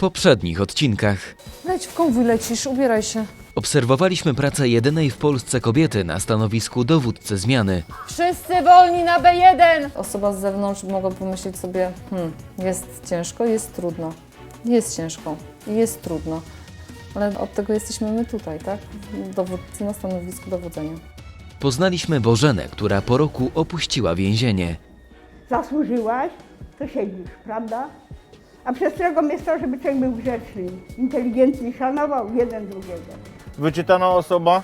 poprzednich odcinkach. Leć w konwój lecisz, ubieraj się. Obserwowaliśmy pracę jedynej w Polsce kobiety na stanowisku dowódcy zmiany. Wszyscy wolni na B1! Osoba z zewnątrz mogła pomyśleć sobie, hmm, jest ciężko, jest trudno. Jest ciężko, jest trudno. Ale od tego jesteśmy my tutaj, tak? Dowódcy na stanowisku dowodzenia. Poznaliśmy Bożenę, która po roku opuściła więzienie. zasłużyłaś, to siedzisz, prawda? A przestrogą jest to, żeby człowiek był grzeczny, inteligentny i szanował jeden drugiego. Wyczytana osoba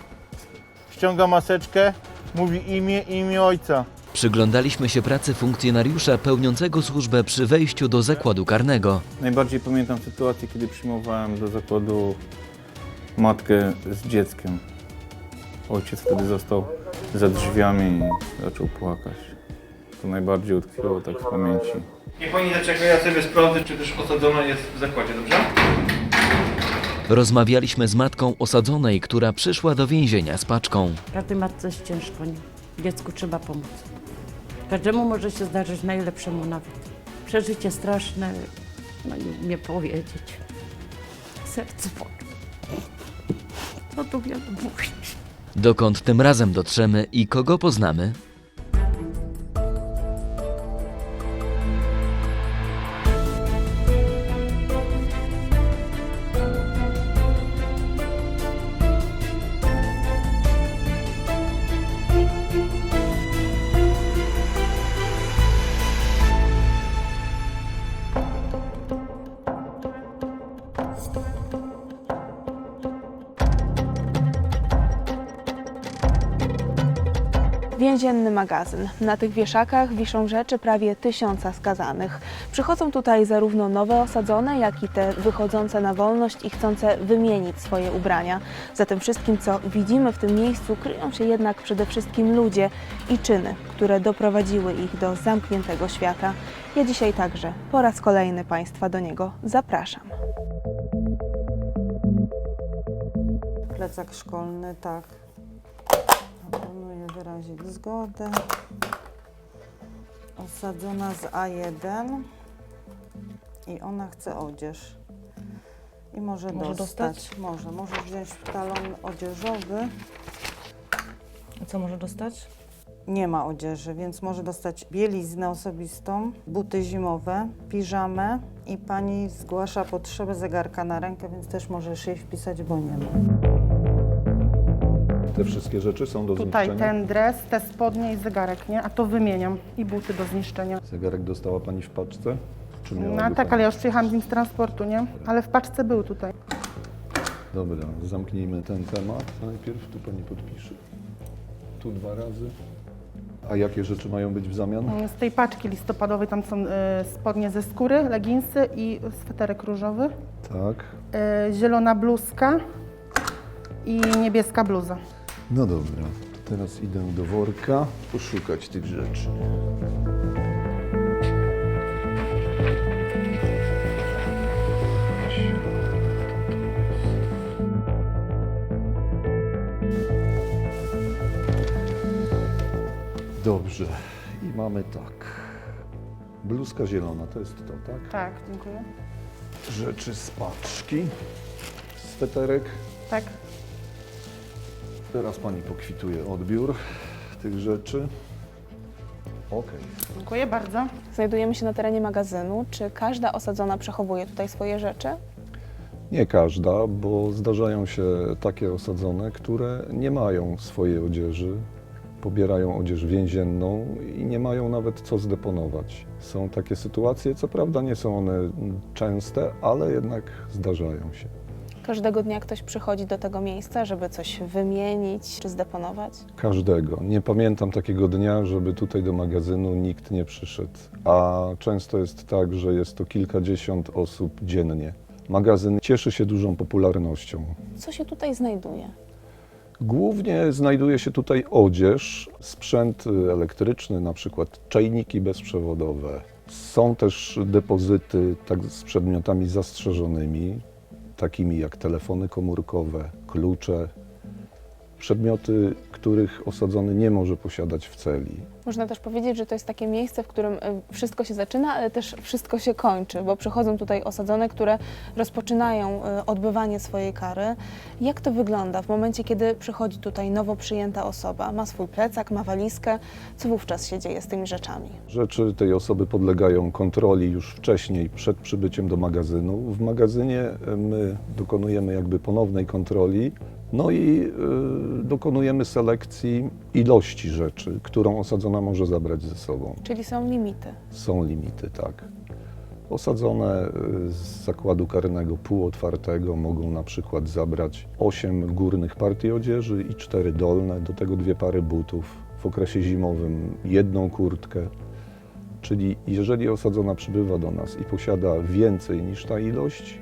ściąga maseczkę, mówi imię i imię ojca. Przyglądaliśmy się pracy funkcjonariusza pełniącego służbę przy wejściu do zakładu karnego. Najbardziej pamiętam sytuację, kiedy przyjmowałem do zakładu matkę z dzieckiem. Ojciec wtedy został za drzwiami i zaczął płakać. To najbardziej utkwiło tak w pamięci. Niech pani zaczeka, ja sobie sprawdzę, czy też osadzona jest w zakładzie, dobrze? Rozmawialiśmy z matką osadzonej, która przyszła do więzienia z paczką. Każdej matce jest ciężko, nie? Dziecku trzeba pomóc. Każdemu może się zdarzyć, najlepszemu nawet. Przeżycie straszne, no nie umie powiedzieć. Serce boli. Co tu wiele mówić? Dokąd tym razem dotrzemy i kogo poznamy? Magazyn. Na tych wieszakach wiszą rzeczy prawie tysiąca skazanych. Przychodzą tutaj zarówno nowe osadzone, jak i te wychodzące na wolność i chcące wymienić swoje ubrania. Za tym wszystkim, co widzimy w tym miejscu, kryją się jednak przede wszystkim ludzie i czyny, które doprowadziły ich do zamkniętego świata. Ja dzisiaj także po raz kolejny Państwa do niego zapraszam. Plecak szkolny, tak. Proponuję wyrazić zgodę. Osadzona z A1 i ona chce odzież. I może, Może dostać. Może. Możesz wziąć talon odzieżowy. Co może dostać? Nie ma odzieży, więc może dostać bieliznę osobistą, buty zimowe, piżamę i pani zgłasza potrzebę zegarka na rękę, więc też możesz jej wpisać, bo nie ma. Te wszystkie rzeczy są do Tutaj zniszczenia? ten dres, te spodnie i zegarek, nie? A to wymieniam. I buty do zniszczenia. Zegarek dostała Pani w paczce? Czy miała No go tak, pani? ale ja już przyjechałam z nim z transportu, nie? Ale w paczce był tutaj. Dobra, zamknijmy ten temat. Najpierw tu Pani podpisze. Tu dwa razy. A jakie rzeczy mają być w zamian? Z tej paczki listopadowej tam są y, spodnie ze skóry, leginsy i sweterek różowy. Tak. Y, zielona bluzka i niebieska bluza. No dobra. Teraz idę do worka poszukać tych rzeczy. Dobrze. I mamy tak. Bluzka zielona, to jest to, tak? Tak, dziękuję. Rzeczy z paczki. Sweterek. Tak. Teraz pani pokwituje odbiór tych rzeczy. Okej. Dziękuję bardzo. Znajdujemy się na terenie magazynu. Czy każda osadzona przechowuje tutaj swoje rzeczy? Nie każda, bo zdarzają się takie osadzone, które nie mają swojej odzieży, pobierają odzież więzienną i nie mają nawet co zdeponować. Są takie sytuacje, co prawda nie są one częste, ale jednak zdarzają się. Każdego dnia ktoś przychodzi do tego miejsca, żeby coś wymienić czy zdeponować? Każdego. Nie pamiętam takiego dnia, żeby tutaj do magazynu nikt nie przyszedł. A często jest tak, że jest to kilkadziesiąt osób dziennie. Magazyn cieszy się dużą popularnością. Co się tutaj znajduje? Głównie znajduje się tutaj odzież, sprzęt y, elektryczny, na przykład czajniki bezprzewodowe. Są też depozyty tak, z przedmiotami zastrzeżonymi, takimi jak telefony komórkowe, klucze, przedmioty, których osadzony nie może posiadać w celi. Można też powiedzieć, że to jest takie miejsce, w którym y, wszystko się zaczyna, ale też wszystko się kończy, bo przychodzą tutaj osadzone, które rozpoczynają y, odbywanie swojej kary. Jak to wygląda w momencie, kiedy przychodzi tutaj nowo przyjęta osoba, ma swój plecak, ma walizkę? Co wówczas się dzieje z tymi rzeczami? Rzeczy tej osoby podlegają kontroli już wcześniej, przed przybyciem do magazynu. W magazynie e, my dokonujemy jakby ponownej kontroli, no i y, dokonujemy selekcji ilości rzeczy, którą osadzona może zabrać ze sobą. Czyli są limity. Są limity, tak. Osadzone y, z zakładu karnego półotwartego mogą na przykład zabrać 8 górnych partii odzieży i 4 dolne, do tego dwie pary butów. W okresie zimowym jedną kurtkę. Czyli jeżeli osadzona przybywa do nas i posiada więcej niż ta ilość,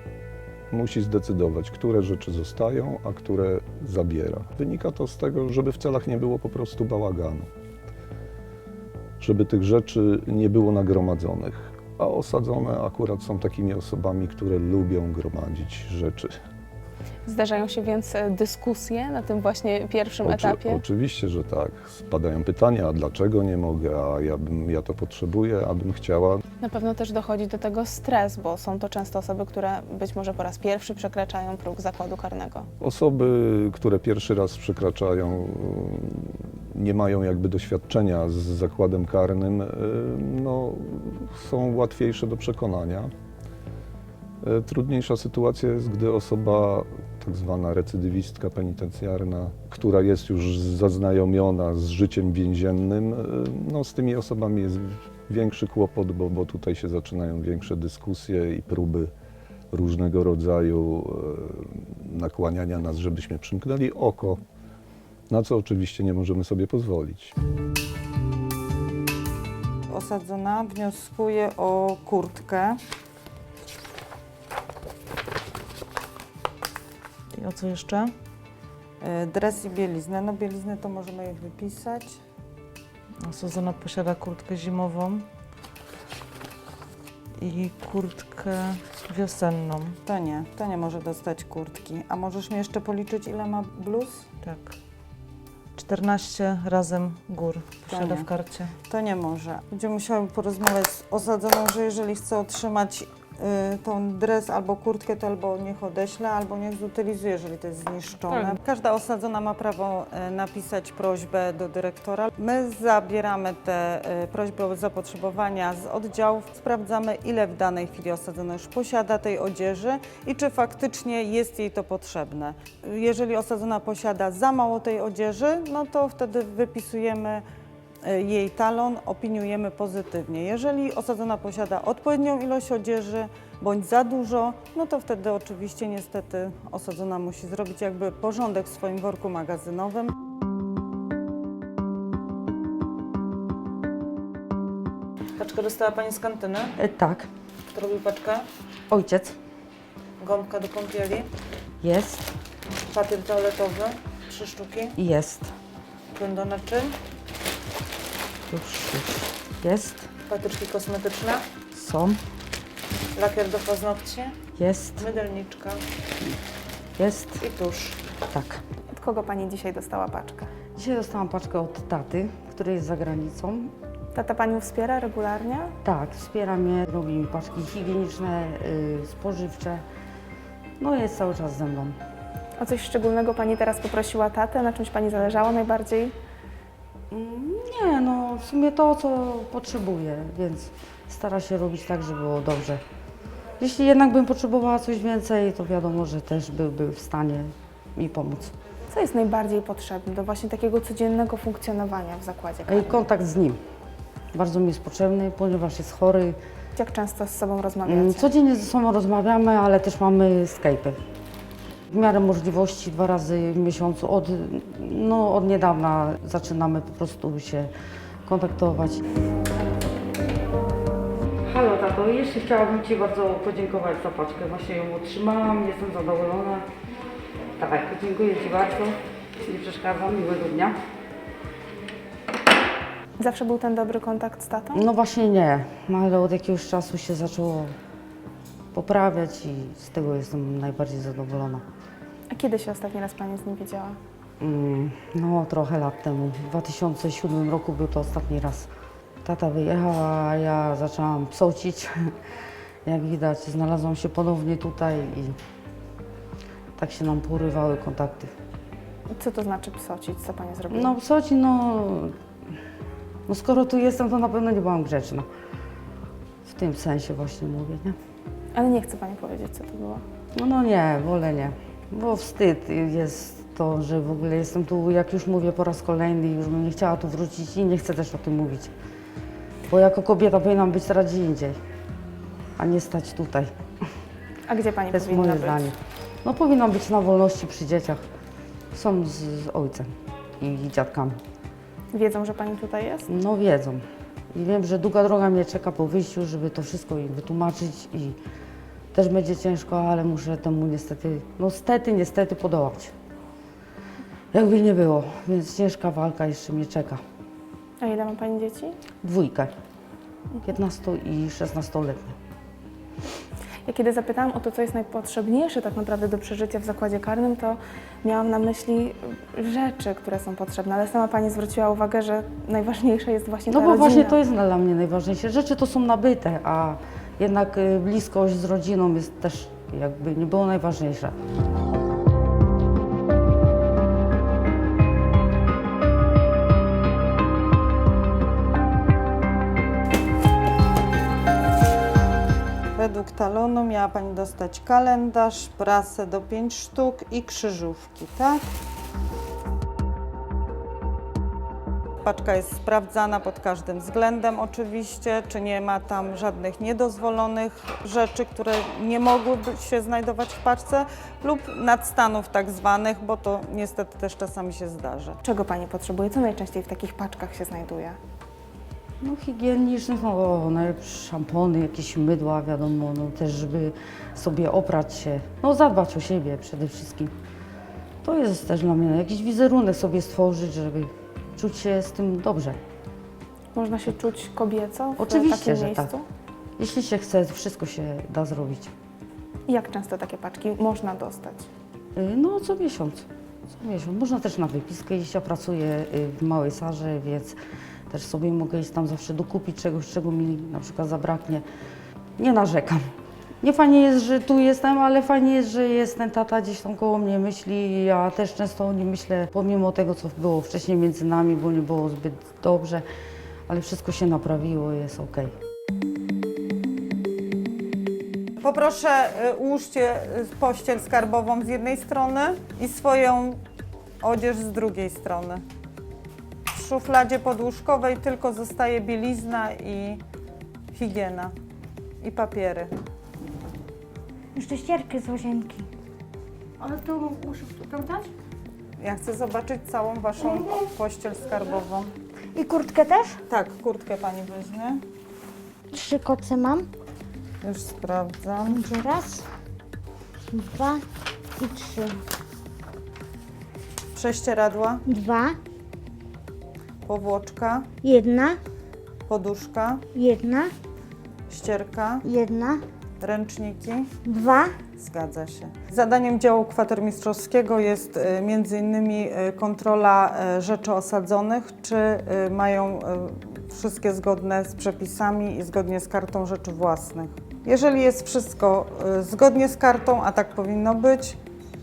musi zdecydować, które rzeczy zostają, a które zabiera. Wynika to z tego, żeby w celach nie było po prostu bałaganu żeby tych rzeczy nie było nagromadzonych. A osadzone akurat są takimi osobami, które lubią gromadzić rzeczy. Zdarzają się więc e, dyskusje na tym właśnie pierwszym Oczy- etapie. Oczywiście, że tak. Spadają pytania, a dlaczego nie mogę, a ja, bym, ja to potrzebuję, a bym chciała. Na pewno też dochodzi do tego stres, bo są to często osoby, które być może po raz pierwszy przekraczają próg zakładu karnego. Osoby, które pierwszy raz przekraczają, nie mają jakby doświadczenia z zakładem karnym, y, no, są łatwiejsze do przekonania. Y, Trudniejsza sytuacja jest, gdy osoba, tak zwana recydywistka penitencjarna, która jest już zaznajomiona z życiem więziennym, y, no, z tymi osobami jest większy kłopot, bo, bo tutaj się zaczynają większe dyskusje i próby różnego rodzaju e, nakłaniania nas, żebyśmy przymknęli oko, na co oczywiście nie możemy sobie pozwolić. Osadzona wnioskuje o kurtkę. I o co jeszcze? E, Dres i bieliznę. No bieliznę to możemy ich wypisać. Osadzona posiada kurtkę zimową i kurtkę wiosenną. To nie, to nie może dostać kurtki. A możesz mi jeszcze policzyć, ile ma bluz? Tak. 14 razem gór posiada w karcie. To nie może. Będziemy musiały porozmawiać z osadzoną, że jeżeli chce otrzymać tą dres albo kurtkę, to albo niech odeśle, albo niech zutylizuje, jeżeli to jest zniszczone. Każda osadzona ma prawo y, napisać prośbę do dyrektora. My zabieramy te y, prośby o zapotrzebowania z oddziałów, sprawdzamy ile w danej chwili osadzona już posiada tej odzieży i czy faktycznie jest jej to potrzebne. Jeżeli osadzona posiada za mało tej odzieży, no to wtedy wypisujemy y, jej talon opiniujemy pozytywnie. Jeżeli osadzona posiada odpowiednią ilość odzieży bądź za dużo, no to wtedy oczywiście niestety osadzona musi zrobić jakby porządek w swoim worku magazynowym. Paczkę dostała Pani z kantyny? E, tak, Kto robił paczkę? ojciec Gąbka do kąpieli, jest papier toaletowy, trzy sztuki, jest. płyn do naczyń, Już jest. patyczki kosmetyczne, Są, lakier do paznokci, jest, mydelniczka jest. i tusz. Tak. Od kogo Pani dzisiaj dostała paczkę? Dzisiaj dostałam paczkę od taty, który jest za granicą. Tata Panią wspiera regularnie? Tak, wspiera mnie, robi mi paczki higieniczne, y, spożywcze. No jest cały czas ze mną. O coś szczególnego Pani teraz poprosiła tatę? Na czymś Pani zależało najbardziej? Mm, Nie, no w sumie to, co potrzebuję, więc stara się robić tak, żeby było dobrze. Jeśli jednak bym potrzebowała coś więcej, to wiadomo, że też byłby w stanie mi pomóc. Co jest najbardziej potrzebne do właśnie takiego codziennego funkcjonowania w zakładzie I karnym? kontakt z nim bardzo mi jest potrzebny, ponieważ jest chory. Jak często z sobą Mm, rozmawiacie? Codziennie ze sobą rozmawiamy, ale też mamy Skype'y. W miarę możliwości dwa razy w miesiącu. Od, no, od niedawna zaczynamy po prostu się kontaktować. Halo tato, jeszcze chciałabym Ci bardzo podziękować za paczkę. Właśnie ją otrzymałam, jestem zadowolona. Tak, dziękuję Ci bardzo. Nie przeszkadzam, miłego dnia. Zawsze był ten dobry kontakt z tatą? No właśnie nie, no ale od jakiegoś czasu się zaczęło poprawiać i z tego jestem najbardziej zadowolona. A kiedy się ostatni raz Pani z nim widziała? Mm, No, trochę lat temu. W 2007 roku był to ostatni raz. Tata wyjechał, a ja zaczęłam psocić. Jak widać, znalazłam się ponownie tutaj i tak się nam porywały kontakty. Co to znaczy psocić? Co pani zrobiła? No, psocić, no, no skoro tu jestem, to na pewno nie byłam grzeczna. W tym sensie właśnie mówię, nie? Ale nie chce pani powiedzieć, co to było. No, no nie, wolę nie. Bo wstyd jest to, że w ogóle jestem tu, jak już mówię po raz kolejny, już bym nie chciała tu wrócić i nie chcę też o tym mówić. Bo jako kobieta powinnam być teraz gdzie indziej, a nie stać tutaj. A gdzie pani To jest powinna moje być? zdanie. No powinnam być na wolności przy dzieciach. Są z, z ojcem i dziadkami. Wiedzą, że pani tutaj jest? No wiedzą. I wiem, że długa droga mnie czeka po wyjściu, żeby to wszystko im wytłumaczyć i też będzie ciężko, ale muszę temu niestety, no stety, niestety podołać. Jakby nie było, więc ciężka walka jeszcze mnie czeka. A ile ma pani dzieci? Dwójkę, 15 i 16-letnie. Ja kiedy zapytałam o to, co jest najpotrzebniejsze tak naprawdę do przeżycia w zakładzie karnym, to miałam na myśli rzeczy, które są potrzebne, ale sama pani zwróciła uwagę, że najważniejsza jest właśnie No ta bo rodzina. właśnie to jest dla mnie najważniejsze. Rzeczy to są nabyte, a jednak y, bliskość z rodziną jest też jakby nie było najważniejsze. Według talonu miała Pani dostać kalendarz, prasę do 5 sztuk i krzyżówki, tak? Paczka jest sprawdzana pod każdym względem oczywiście, czy nie ma tam żadnych niedozwolonych rzeczy, które nie mogłyby się znajdować w paczce lub nadstanów tak zwanych, bo to niestety też czasami się zdarza. Czego pani potrzebuje? Co najczęściej w takich paczkach się znajduje? No higienicznych, no najlepsze szampony, jakieś mydła, wiadomo, no też żeby sobie oprać się, no zadbać o siebie przede wszystkim. To jest też dla mnie jakiś wizerunek sobie stworzyć, żeby czuć się z tym dobrze. Można się czuć kobieco w Oczywiście, takim że miejscu? tak. Jeśli się chce, wszystko się da zrobić. Jak często takie paczki można dostać? Y, No co miesiąc. Co miesiąc. Można też na wypiskę iść. Ja pracuję y, w Małej Sarze, więc też sobie mogę iść tam zawsze dokupić czegoś, czego mi na przykład zabraknie. Nie narzekam. Nie fajnie jest, że tu jestem, ale fajnie jest, że jest ten tata gdzieś tam koło mnie myśli. Ja też często o nim myślę, pomimo tego, co było wcześniej między nami, bo nie było zbyt dobrze, ale wszystko się naprawiło, jest okej. Poproszę, y, ułóżcie y, pościel skarbową z jednej strony i swoją odzież z drugiej strony. W szufladzie podłóżkowej tylko zostaje bielizna i higiena i papiery. Jeszcze ścierkę z łazienki. Ale to muszę dać? Ja chcę zobaczyć całą waszą pościel skarbową. I kurtkę też? Tak, kurtkę pani weźmie. Trzy koce mam. Już sprawdzam. Będzie raz, dwa i trzy. Prześcieradła, Dwa, powłoczka, jedna, poduszka, jedna, ścierka, jedna, ręczniki. dwa. Zgadza się. Zadaniem działu kwatermistrzowskiego jest e, między innymi e, kontrola e, rzeczy osadzonych, czy mają wszystkie zgodne z przepisami i zgodnie z kartą rzeczy własnych. Jeżeli jest wszystko zgodnie z kartą, a tak powinno być,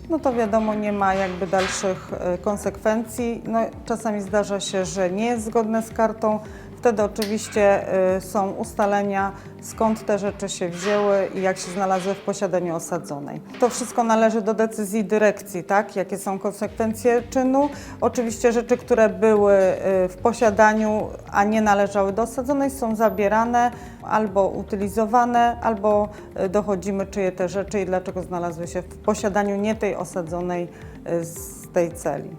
no to wiadomo, nie ma jakby dalszych konsekwencji. No, czasami zdarza się, że nie jest zgodne z kartą. Wtedy oczywiście y, są ustalenia, skąd te rzeczy się wzięły i jak się znalazły w posiadaniu osadzonej. To wszystko należy do decyzji dyrekcji, tak? Jakie są konsekwencje czynu. Oczywiście rzeczy, które były y, w posiadaniu, a nie należały do osadzonej, są zabierane albo utylizowane, albo y, dochodzimy, czyje te rzeczy i dlaczego znalazły się w posiadaniu nie tej osadzonej z tej celi.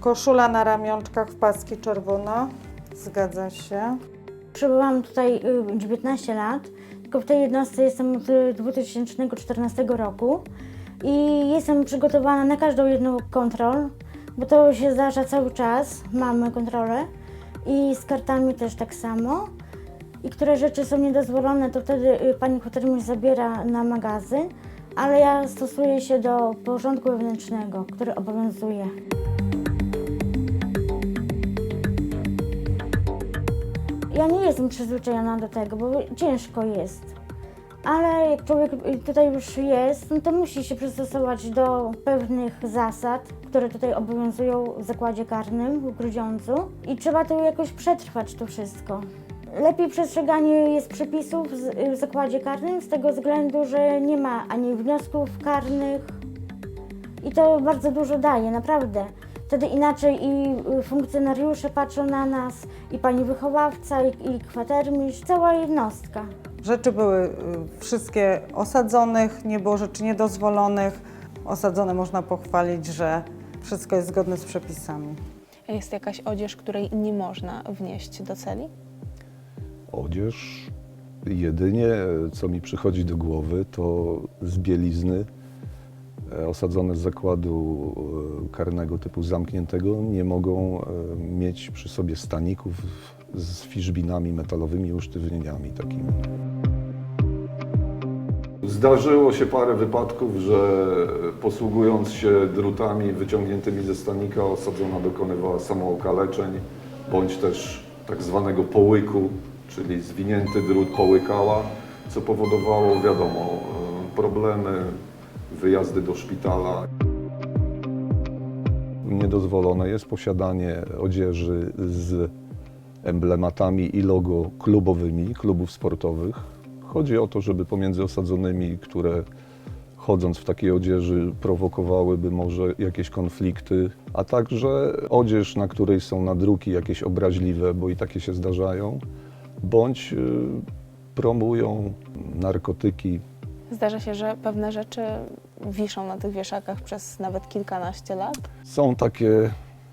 Koszula na ramionczkach w paski czerwona. Zgadza się. Przebyłam tutaj y, 19 lat, tylko w tej jednostce jestem od y, 2014 roku i jestem przygotowana na każdą jedną kontrol, bo to się zdarza cały czas, mamy kontrolę i z kartami też tak samo. I które rzeczy są niedozwolone, to wtedy y, pani kwatermistrz zabiera na magazyn, ale ja stosuję się do porządku wewnętrznego, który obowiązuje. Ja nie jestem przyzwyczajona do tego, bo ciężko jest. Ale jak człowiek tutaj już jest, no to musi się przystosować do pewnych zasad, które tutaj obowiązują w zakładzie karnym w Grudziądzu i trzeba tu jakoś przetrwać to wszystko. Lepiej przestrzeganie jest przepisów w zakładzie karnym z tego względu, że nie ma ani wniosków karnych i to bardzo dużo daje, naprawdę. Wtedy inaczej i y, funkcjonariusze patrzą na nas, i pani wychowawca, i, i kwatermistrz, cała jednostka. Rzeczy były y, wszystkie osadzonych, nie było rzeczy niedozwolonych. Osadzone można pochwalić, że wszystko jest zgodne z przepisami. Jest jakaś odzież, której nie można wnieść do celi? Odzież jedynie, co mi przychodzi do głowy, to z bielizny osadzone z zakładu e, karnego typu zamkniętego nie mogą e, mieć przy sobie staników z fiszbinami metalowymi, usztywnieniami takimi. Zdarzyło się parę wypadków, że posługując się drutami wyciągniętymi ze stanika osadzona dokonywała samookaleczeń, bądź też tak zwanego połyku, czyli zwinięty drut połykała, co powodowało, wiadomo, e, problemy, wyjazdy do szpitala. Niedozwolone jest posiadanie odzieży z emblematami i logo klubowymi, klubów sportowych. Chodzi o to, żeby pomiędzy osadzonymi, które chodząc w takiej odzieży prowokowałyby może jakieś konflikty, a także odzież, na której są nadruki jakieś obraźliwe, bo i takie się zdarzają, bądź y, promują narkotyki, Zdarza się, że pewne rzeczy wiszą na tych wieszakach przez nawet kilkanaście lat. Są takie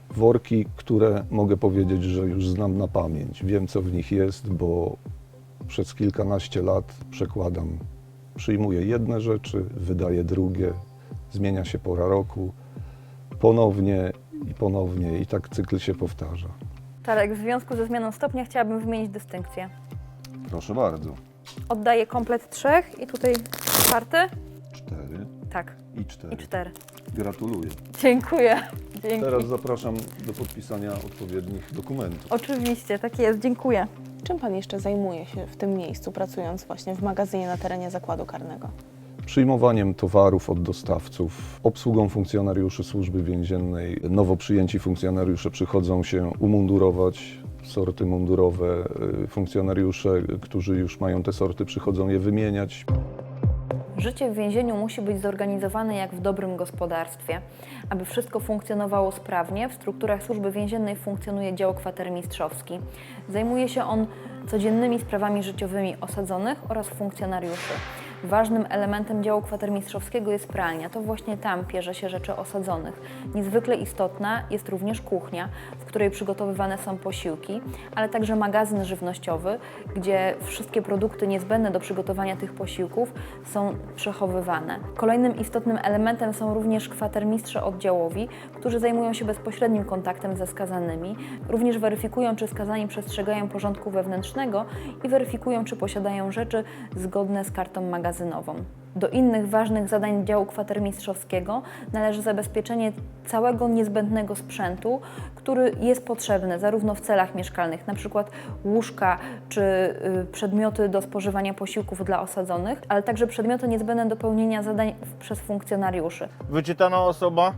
worki, które mogę powiedzieć, że już znam na pamięć. Wiem, co w nich jest, bo przez kilkanaście lat przekładam. Przyjmuję jedne rzeczy, wydaję drugie, zmienia się pora roku, ponownie i ponownie, i tak cykl się powtarza. Tarek, w związku ze zmianą stopnia chciałabym wymienić dystynkcję. Proszę bardzo. Oddaję komplet trzech i tutaj czwarty. Cztery Tak, i cztery. i cztery. Gratuluję. Dziękuję. Dzięki. Teraz zapraszam do podpisania odpowiednich dokumentów. Oczywiście, tak jest, dziękuję. Czym Pan jeszcze zajmuje się w tym miejscu, pracując właśnie w magazynie na terenie zakładu karnego? przyjmowaniem towarów od dostawców, obsługą funkcjonariuszy służby więziennej. Nowo przyjęci funkcjonariusze przychodzą się umundurować, sorty mundurowe. Y, Funkcjonariusze, którzy już mają te sorty, przychodzą je wymieniać. Życie w więzieniu musi być zorganizowane jak w dobrym gospodarstwie. Aby wszystko funkcjonowało sprawnie, w strukturach służby więziennej funkcjonuje dział kwatermistrzowski. Zajmuje się on codziennymi sprawami życiowymi osadzonych oraz funkcjonariuszy. Ważnym elementem działu kwatermistrzowskiego jest pralnia. To właśnie tam pierze się rzeczy osadzonych. Niezwykle istotna jest również kuchnia, w której przygotowywane są posiłki, ale także magazyn żywnościowy, gdzie wszystkie produkty niezbędne do przygotowania tych posiłków są przechowywane. Kolejnym istotnym elementem są również kwatermistrze oddziałowi, którzy zajmują się bezpośrednim kontaktem ze skazanymi. Również weryfikują, czy skazani przestrzegają porządku wewnętrznego i weryfikują, czy posiadają rzeczy zgodne z kartą magazynową. Do innych ważnych zadań działu kwatermistrzowskiego należy zabezpieczenie całego niezbędnego sprzętu, który jest potrzebny zarówno w celach mieszkalnych, np. łóżka czy y, przedmioty do spożywania posiłków dla osadzonych, ale także przedmioty niezbędne do pełnienia zadań przez funkcjonariuszy. Wyczytana osoba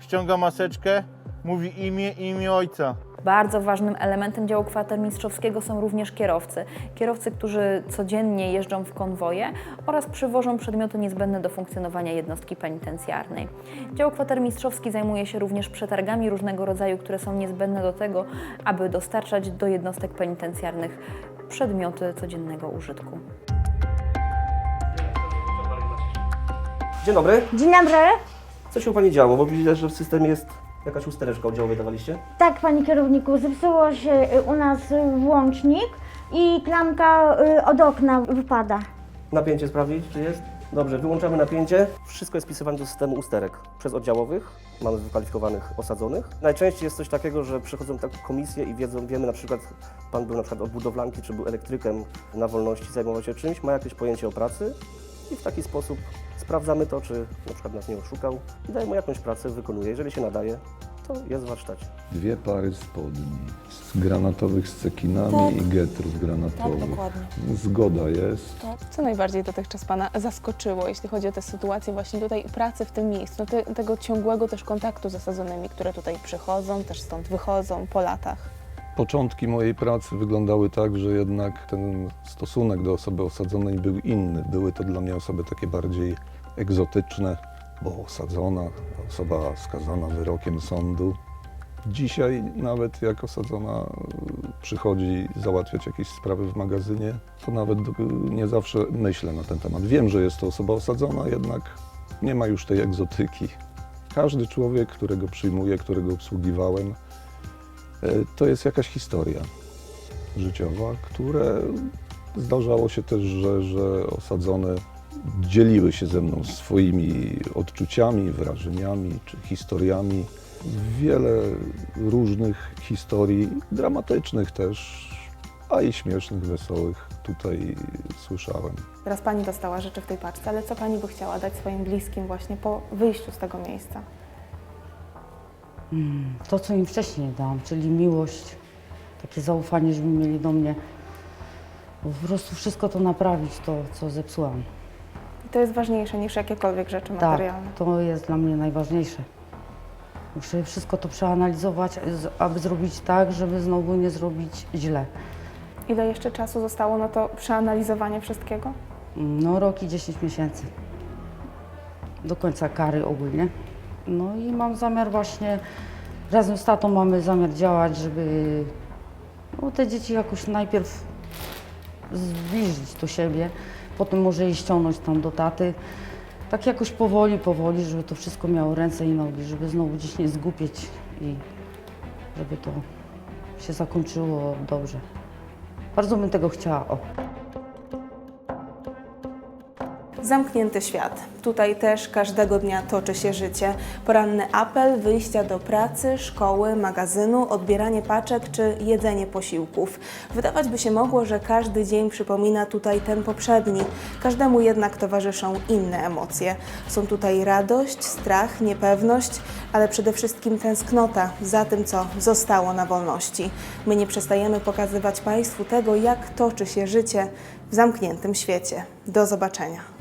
ściąga maseczkę, mówi imię i imię ojca. Bardzo ważnym elementem działu kwatermistrzowskiego są również kierowcy. Kierowcy, którzy codziennie jeżdżą w konwoje oraz przywożą przedmioty niezbędne do funkcjonowania jednostki penitencjarnej. Dział kwatermistrzowski zajmuje się również przetargami różnego rodzaju, które są niezbędne do tego, aby dostarczać do jednostek penitencjarnych przedmioty codziennego użytku. Dzień dobry. Dzień dobry. Co się u Pani działo? Bo widzę, że w systemie jest jakaś ustereczka oddziałowej dawaliście? Tak, panie kierowniku, zepsuło się y, u nas y, włącznik i klamka y, od okna wypada. Napięcie sprawdzić, czy jest? Dobrze, wyłączamy napięcie. Wszystko jest wpisywane do systemu usterek przez oddziałowych. Mamy wykwalifikowanych osadzonych. Najczęściej jest coś takiego, że przychodzą tak komisje i wiedzą, wiemy na przykład, pan był na przykład od budowlanki, czy był elektrykiem na wolności, zajmował się czymś, ma jakieś pojęcie o pracy i w taki sposób sprawdzamy to, czy na przykład nas nie oszukał i dajemy mu jakąś pracę, wykonuje. Jeżeli się nadaje, to jest w warsztacie. Dwie pary spodni z granatowych z cekinami Tak. i getrów granatowych. Tak, dokładnie. Zgoda jest. Co najbardziej dotychczas Pana zaskoczyło, jeśli chodzi o tę sytuację właśnie tutaj pracy w tym miejscu, no te, tego ciągłego też kontaktu z osadzonymi, które tutaj przychodzą, też stąd wychodzą po latach? Początki mojej pracy wyglądały tak, że jednak ten stosunek do osoby osadzonej był inny. Były to dla mnie osoby takie bardziej egzotyczne, bo osadzona, osoba skazana wyrokiem sądu. Dzisiaj nawet jak osadzona przychodzi załatwiać jakieś sprawy w magazynie, to nawet nie zawsze myślę na ten temat. Wiem, że jest to osoba osadzona, jednak nie ma już tej egzotyki. Każdy człowiek, którego przyjmuję, którego obsługiwałem, E, To jest jakaś historia życiowa, które zdarzało się też, że, że osadzone dzieliły się ze mną swoimi odczuciami, wrażeniami czy historiami. Wiele różnych historii, dramatycznych też, a i śmiesznych, wesołych tutaj słyszałem. Teraz Pani dostała rzeczy w tej paczce, ale co Pani by chciała dać swoim bliskim właśnie po wyjściu z tego miejsca? Mm, To, co im wcześniej dałam, czyli miłość, takie zaufanie, żeby mieli do mnie. Bo po prostu wszystko to naprawić, to, co zepsułam. To jest ważniejsze niż jakiekolwiek rzeczy Tak, materialne. to jest dla mnie najważniejsze. Muszę wszystko to przeanalizować, aby zrobić tak, żeby znowu nie zrobić źle. Ile jeszcze czasu zostało na to przeanalizowanie wszystkiego? No rok i 10 miesięcy. Do końca kary ogólnie. No i mam zamiar właśnie, razem z tatą mamy zamiar działać, żeby no, te dzieci jakoś najpierw zbliżyć do siebie, potem może je ściągnąć tam do taty. Tak jakoś powoli, powoli, żeby to wszystko miało ręce i nogi, żeby znowu gdzieś nie zgubieć i żeby to się zakończyło dobrze. Bardzo bym tego chciała. O. Zamknięty świat. Tutaj też każdego dnia toczy się życie. Poranny apel, wyjścia do pracy, szkoły, magazynu, odbieranie paczek czy jedzenie posiłków. Wydawać by się mogło, że każdy dzień przypomina tutaj ten poprzedni. Każdemu jednak towarzyszą inne emocje. Są tutaj radość, strach, niepewność, ale przede wszystkim tęsknota za tym, co zostało na wolności. My nie przestajemy pokazywać Państwu tego, jak toczy się życie w zamkniętym świecie. Do zobaczenia.